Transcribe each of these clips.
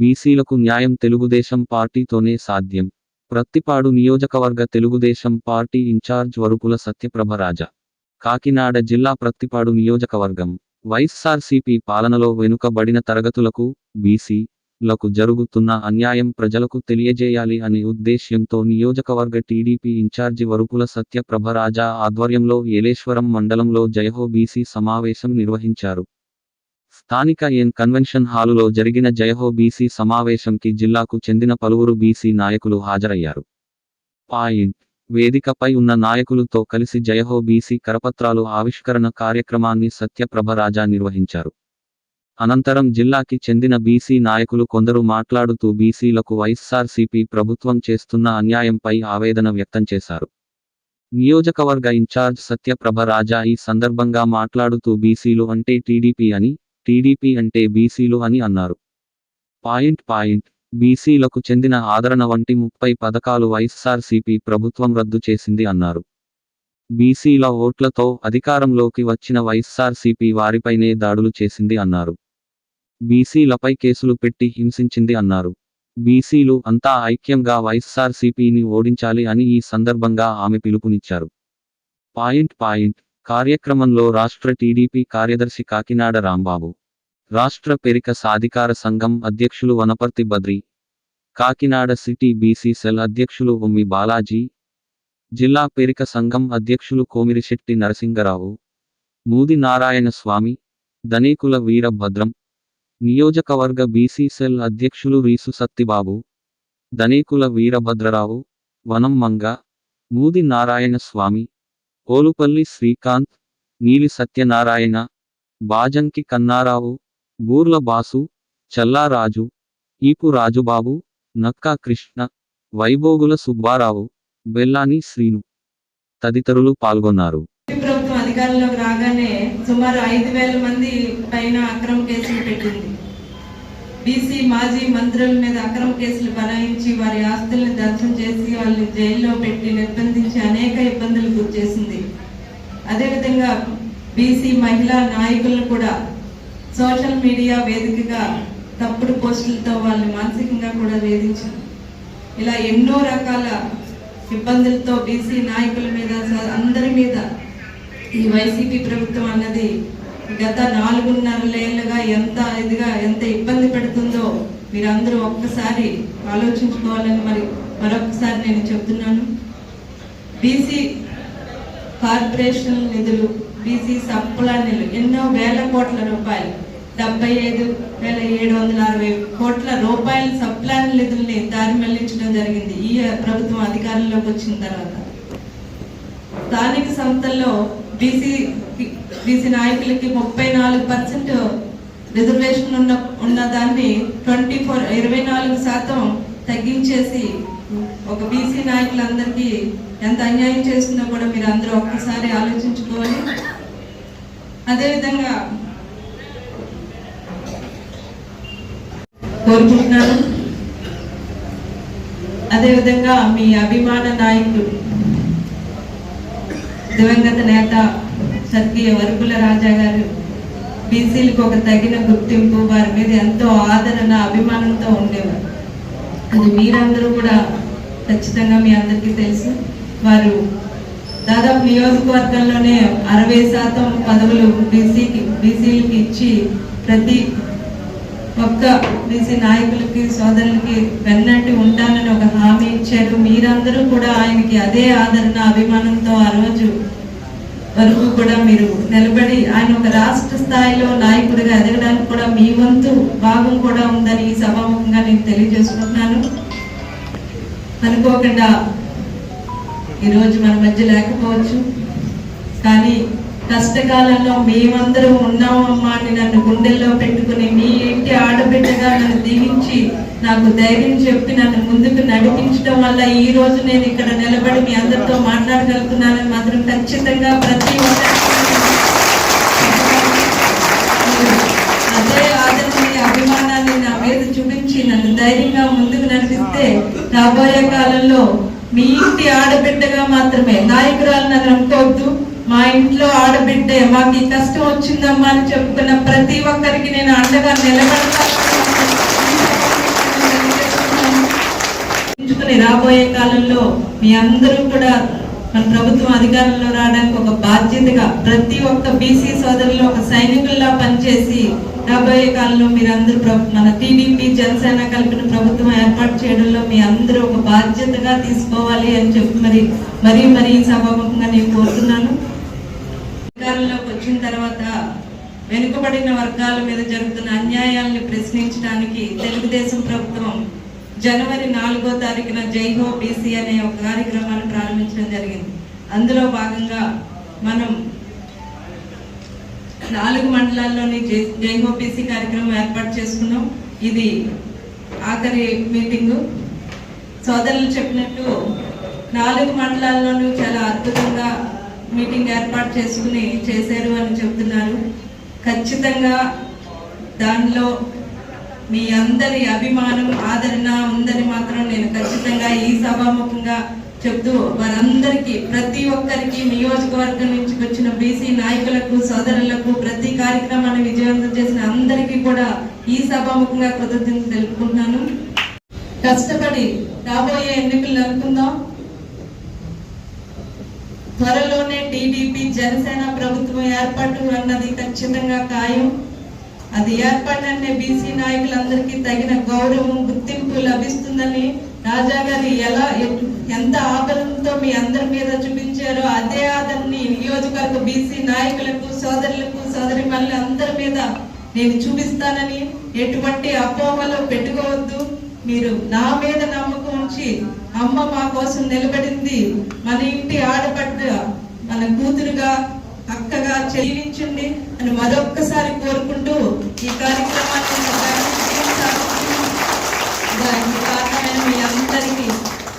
బీసీలకు న్యాయం తెలుగుదేశం పార్టీతోనే సాధ్యం. ప్రత్తిపాడు నియోజకవర్గ తెలుగుదేశం పార్టీ ఇన్ఛార్జ్ వరుపుల సత్యప్రభరాజ. కాకినాడ జిల్లా ప్రత్తిపాడు నియోజకవర్గం. వైఎస్ఆర్సీపీ పాలనలో వెనుకబడిన తరగతులకు బీసీ లకు జరుగుతున్న అన్యాయం ప్రజలకు తెలియజేయాలి అనే ఉద్దేశ్యంతో నియోజకవర్గ టీడీపీ ఇన్ఛార్జి వరుపుల సత్యప్రభరాజా ఆధ్వర్యంలో ఏలేశ్వరం మండలంలో జయహో బీసీ సమావేశం నిర్వహించారు. స్థానిక ఎన్ కన్వెన్షన్ హాలులో జరిగిన జయహో బీసీ సమావేశంకి జిల్లాకు చెందిన పలువురు బీసీ నాయకులు హాజరయ్యారు. పాయింట్. వేదికపై ఉన్న నాయకులతో కలిసి జయహో బీసీ కరపత్రాలు ఆవిష్కరణ కార్యక్రమాన్ని సత్యప్రభ రాజా నిర్వహించారు. అనంతరం జిల్లాకి చెందిన బీసీ నాయకులు కొందరు మాట్లాడుతూ బీసీలకు వైఎస్ఆర్సీపీ ప్రభుత్వం చేస్తున్న అన్యాయంపై ఆవేదన వ్యక్తం చేశారు. నియోజకవర్గ ఇన్ఛార్జ్ సత్యప్రభ రాజా ఈ సందర్భంగా మాట్లాడుతూ బీసీలు అంటే టీడీపీ అని టీడీపీ అంటే బీసీలు అని అన్నారు. Point point. బీసీలకు చెందిన ఆదరణ వంటి ముప్పై పథకాలు వైఎస్ఆర్సీపీ ప్రభుత్వం రద్దు చేసింది అన్నారు. బీసీల ఓట్లతో అధికారంలోకి వచ్చిన వైఎస్ఆర్సీపీ వారిపైనే దాడులు చేసింది అన్నారు. బీసీలపై కేసులు పెట్టి హింసించింది అన్నారు. బీసీలు అంతా ఐక్యంగా వైఎస్ఆర్సీపీని ఓడించాలి అని ఈ సందర్భంగా ఆమె పిలుపునిచ్చారు. Point point. కార్యక్రమంలో రాష్ట్ర టీడీపీ కార్యదర్శి కాకినాడ రాంబాబు రాష్ట్ర పెరిక సాధికార సంఘం అధ్యక్షులు Vanaparthi Badri Kakinada city BC cell అధ్యక్షులు ఉమ్మి బాలాజీ జిల్లా పెరిక సంఘం అధ్యక్షులు కోమిరిశెట్టి నరసింగరావు మూది నారాయణ స్వామి ధనేకుల వీరభద్రం నియోజకవర్గ బీసీ సెల్ అధ్యక్షులు రీసు సత్తిబాబు ధనేకుల వీరభద్రరావు వనం మంగ మూది నారాయణ స్వామి ఓలుపల్లి శ్రీకాంత్ నీలి సత్యనారాయణ బాజంకి కన్నారావు బూర్ల బాసు చల్లారాజు ఈపు రాజుబాబు నక్కా కృష్ణ వైభోగుల సుబ్బారావు బెల్లాని శ్రీను తదితరులు పాల్గొన్నారు. ప్రభుత్వం అధికారంలోకి రాగానే సుమారు ఐదు వేల మంది పైన అక్రమ కేసులు పెట్టింది. బీసీ మాజీ మంత్రుల మీద అక్రమ కేసులు బనాయించి వారి ఆస్తుల్ని దర్శనం చేసి వాళ్ళని జైల్లో పెట్టి నిర్బంధించి అనేక ఇబ్బందులు గురిచేసింది అదేవిధంగా బీసీ మహిళా నాయకులను కూడా సోషల్ మీడియా వేదికగా తప్పుడు పోస్టులతో వాళ్ళని మానసికంగా కూడా వేధించింది. ఇలా ఎన్నో రకాల ఇబ్బందులతో బీసీ నాయకుల మీద స- అందరి మీద ఈ వైసీపీ ప్రభుత్వం అన్నది గత నాలుగున్నరలేళ్ళుగా ఎంత ఇదిగా ఎంత ఇబ్బంది పెడుతుందో మీరందరూ ఒక్కసారి ఆలోచించుకోవాలని మరి మరొకసారి నేను చెప్తున్నాను. బీసీ కార్పొరేషన్ నిధులు బీసీ సప్లా నిధులు ఎన్నో వేల కోట్ల రూపాయలు డెబ్బై ఐదు వేల ఏడు వందల అరవై కోట్ల రూపాయల సప్లాన్ నిధుల్ని దారి మళ్ళించడం జరిగింది ఈ ప్రభుత్వం అధికారంలోకి వచ్చిన తర్వాత. స్థానిక సంస్థల్లో బీసీ బీసీ నాయకులకి ముప్పై నాలుగు పర్సెంట్ రిజర్వేషన్ ఉన్న ఉన్న దాన్ని ట్వంటీ ఫోర్ ఇరవై నాలుగు శాతం తగ్గించేసి ఒక బీసీ నాయకులందరికీ ఎంత అన్యాయం చేస్తుందో కూడా మీరు అందరూ ఒక్కసారి ఆలోచించుకోవాలి. అదేవిధంగా కోరుకుంటున్నాను. అదేవిధంగా మీ అభిమాన నాయకుడు దివంగత నేత స్వర్గీయ వరకుల రాజా గారు బీసీలకు ఒక తగిన గుర్తింపు వారి మీద ఎంతో ఆదరణ అభిమానంతో ఉండేవారు. అది మీరందరూ కూడా ఖచ్చితంగా మీ అందరికీ తెలుసు. వారు దాదాపు నియోజకవర్గంలోనే అరవై శాతం పదవులు బీసీకి బీసీలకి ఇచ్చి ప్రతి ఒక్క బీసీ నాయకులకి సోదరులకి వెన్నట్టు ఉంటానని ఒక హామీ ఇచ్చారు. మీరందరూ కూడా ఆయనకి అదే ఆదరణ అభిమానంతో ఆ రోజు వరకు కూడా మీరు నిలబడి ఆయన ఒక రాష్ట్ర స్థాయిలో నాయకుడిగా ఎదగడానికి కూడా మీ వంతు భాగం కూడా ఉందని సభాముఖంగా నేను తెలియజేసుకుంటున్నాను. అనుకోకుండా ఈరోజు మన మధ్య లేకపోవచ్చు. కానీ కష్టకాలంలో మేమందరం ఉన్నామమ్మా అని నన్ను గుండెల్లో పెట్టుకుని మీ ఇంటి ఆడబిడ్డగా నన్ను దీవించి నాకు ధైర్యం చెప్పి నన్ను ముందుకు నడిపించడం వల్ల ఈ రోజు నేను ఇక్కడ నిలబడి మీ అందరితో మాట్లాడగలుగుతున్నానని మాత్రం ఖచ్చితంగా ప్రతి అదే ఆదరణని అభిమానాన్ని నా మీద చూపించి నన్ను ధైర్యంగా ముందుకు నడిపిస్తే రాబోయే కాలంలో మీ ఇంటి ఆడబిడ్డగా మాత్రమే నాయకురాలు నన్ను అనుకోవద్దు మా ఇంట్లో ఆడబిడ్డే మాకు ఈ కష్టం వచ్చిందమ్మా అని చెప్పుకున్న ప్రతి ఒక్కరికి నేను అండగా నిలబడతాను తీసుకుని రాబోయే కాలంలో మీ అందరూ కూడా మన ప్రభుత్వం అధికారంలో రావడానికి ఒక బాధ్యతగా ప్రతి ఒక్క బీసీ సోదరులు ఒక సైనికుల్లా పనిచేసి రాబోయే కాలంలో మీరందరూ అందరూ మన టీడీపీ జనసేన కలిపిన ప్రభుత్వం ఏర్పాటు చేయడంలో మీ అందరూ ఒక బాధ్యతగా తీసుకోవాలి అని చెప్పి మరి మరీ మరీ సభాముఖంగా నేను కోరుతున్నాను. అధికారంలోకి వచ్చిన తర్వాత వెనుకబడిన వర్గాల మీద జరుగుతున్న అన్యాయాల్ని ప్రశ్నించడానికి తెలుగుదేశం ప్రభుత్వం జనవరి నాలుగో తారీఖున జైహో బీసీ అనే ఒక కార్యక్రమాన్ని ప్రారంభించడం జరిగింది. అందులో భాగంగా మనం నాలుగు మండలాల్లోని జై- జై బీసీ కార్యక్రమం ఏర్పాటు చేసుకున్నాం. ఇది ఆఖరి మీటింగు. సోదరులు చెప్పినట్టు నాలుగు మండలాల్లోనూ చాలా అద్భుతంగా మీటింగ్ ఏర్పాటు చేసుకుని చేశారు అని చెబుతున్నారు. ఖచ్చితంగా దానిలో మీ అందరి అభిమానం ఆదరణ ఉందని మాత్రం నేను ఖచ్చితంగా ఈ సభాముఖంగా చెప్తూ వారందరికీ ప్రతి ఒక్కరికి నియోజకవర్గం నుంచి వచ్చిన బీసీ నాయకులకు సోదరులకు ప్రతి కార్యక్రమాన్ని విజయవంతం చేసిన అందరికీ కూడా ఈ సభాముఖంగా కృతజ్ఞతలు తెలుపుకుంటున్నాను. కష్టపడి రాబోయే ఎన్నికలు అనుకుందాం త్వరలోనే టీడీపీ జనసేన ప్రభుత్వం ఏర్పాటు అన్నది ఖచ్చితంగా ఖాయం. అది ఏర్పడినే బీసీ నాయకులందరికీ తగిన గౌరవం గుర్తింపు లభిస్తుందని రాజా గారు ఎలా ఎంత ఆదరణతో మీ అందరి మీద చూపించారో అదే అతన్ని నియోజకవర్గ బీసీ నాయకులకు సోదరులకు సోదరి అందరి మీద నేను చూపిస్తానని ఎటువంటి అపోహలు పెట్టుకోవద్దు. మీరు నా మీద నమ్మకం ఉంచి అమ్మ మా కోసం నిలబడింది. మన ఇంటి ఆడపడ్డ మన కూతురుగా అక్కగా చెల్లించండి అని మరొక్కసారి కోరుకుంటూ ఈ కార్యక్రమాన్ని దానికి కారణమైన మీ అందరికీ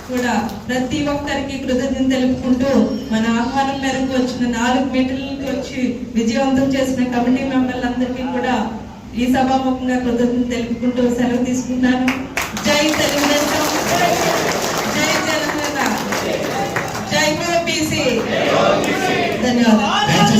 కూడా ప్రతి ఒక్కరికి కృతజ్ఞత తెలుపుకుంటూ మన ఆహ్వానం మేరకు వచ్చిన నాలుగు మీటర్లకి వచ్చి విజయవంతం చేసిన కమిటీ మెంబర్లందరికీ కూడా ఈ సభాముఖంగా కృతజ్ఞత తెలుపుకుంటూ సెలవు తీసుకుంటాను. జై తెలుగుదేశం ధన్యవాదాలు